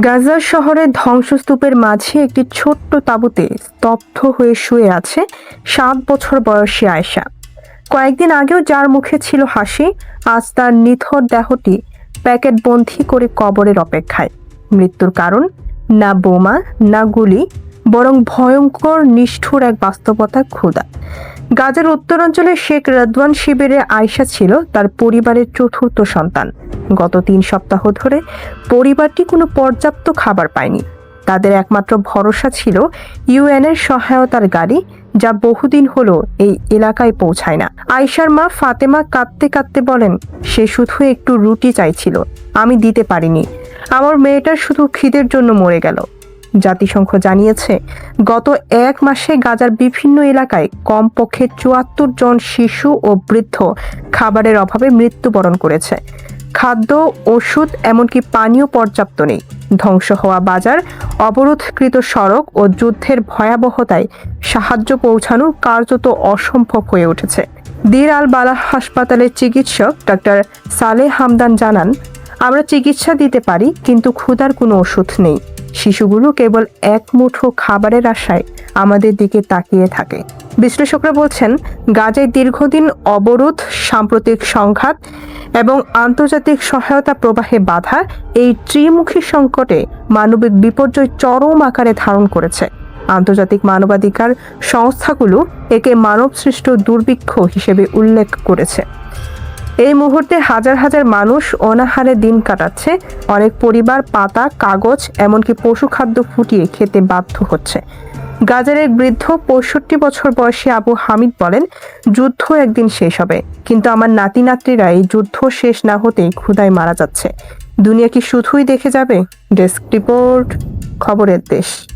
গাজা শহরের ধ্বংসস্তূপের মাঝে একটি ছোট্ট তাঁবুতে স্তব্ধ হয়ে শুয়ে আছে সাত বছর বয়সী আয়শা। কয়েকদিন আগেও যার মুখে ছিল হাসি, আজ তার নিথর দেহটি প্যাকেট বন্ধি করে কবরের অপেক্ষায়। মৃত্যুর কারণ, না বোমা, না গুলি, বরং ভয়ঙ্কর, নিষ্ঠুর এক বাস্তবতা ক্ষুধা। গাজার উত্তরাঞ্চলে শেখ রাদওয়ান শিবিরে আয়শা ছিল তার পরিবারের চতুর্থ সন্তান। গত তিন সপ্তাহ ধরে পরিবারটি কোনো পর্যাপ্ত খাবার পায়নি। তাদের একমাত্র ভরসা ছিল ইউএনের সহায়তার গাড়ি, যা বহুদিন হলো এই এলাকায় পৌঁছায় না। আয়শার মা ফাতেমা কাঁদতে কাঁদতে বলেন, সে শুধু একটু রুটি চাইছিল, আমি দিতে পারিনি। আমার মেয়েটা শুধু খিদের জন্য মরে গেল। জাতিসংঘ জানিয়েছে, গত এক মাসে গাজার বিভিন্ন এলাকায় কমপক্ষে চুয়াত্তর জন শিশু ও বৃদ্ধ খাবারের অভাবে মৃত্যুবরণ করেছে। খাদ্য, ওষুধ, এমনকি পানীয় পর্যাপ্ত নেই। ধ্বংস হওয়া বাজার, অবরোধকৃত সড়ক ও যুদ্ধের ভয়াবহতায় সাহায্য পৌঁছানো কার্যত অসম্ভব হয়ে উঠেছে। দির আল বালাহ হাসপাতালের চিকিৎসক ডক্টর সালেহ হামদান জানান, আমরা চিকিৎসা দিতে পারি, কিন্তু ক্ষুধার কোনো ওষুধ নেই। শিশুগুলো কেবল এক মুঠো খাবারের আশায় আমাদের দিকে তাকিয়ে থাকে। বিশ্লেষকরা বলছেন, গাজায় দীর্ঘদিন অবরোধ, সাম্প্রতিক সংঘাত এবং আন্তর্জাতিক সহায়তা প্রবাহে বাধা এই ত্রিমুখী সংকটে মানবিক বিপর্যয় চরম আকারে ধারণ করেছে। আন্তর্জাতিক মানবাধিকার সংস্থাগুলো একে মানবসৃষ্ট দুর্ভিক্ষ হিসেবে উল্লেখ করেছে। এই মুহূর্তে হাজার হাজার মানুষ অনাহারে দিন কাটাচ্ছে। অনেক পরিবার, পাতা, কাগজ, এমনকি পশু খাদ্য ফুটিয়ে খেতে বাধ্য হচ্ছে। গাজার এক বৃদ্ধ পঁয়ষট্টি বছর বয়সী আবু হামিদ বলেন, যুদ্ধ একদিন শেষ হবে। কিন্তু আমার নাতি নাতনিরা এই যুদ্ধ শেষ না হতেই ক্ষুধায় মারা যাচ্ছে। দুনিয়া কি শুধুই দেখে যাবে? ডেস্ক রিপোর্ট, খবরের দেশ।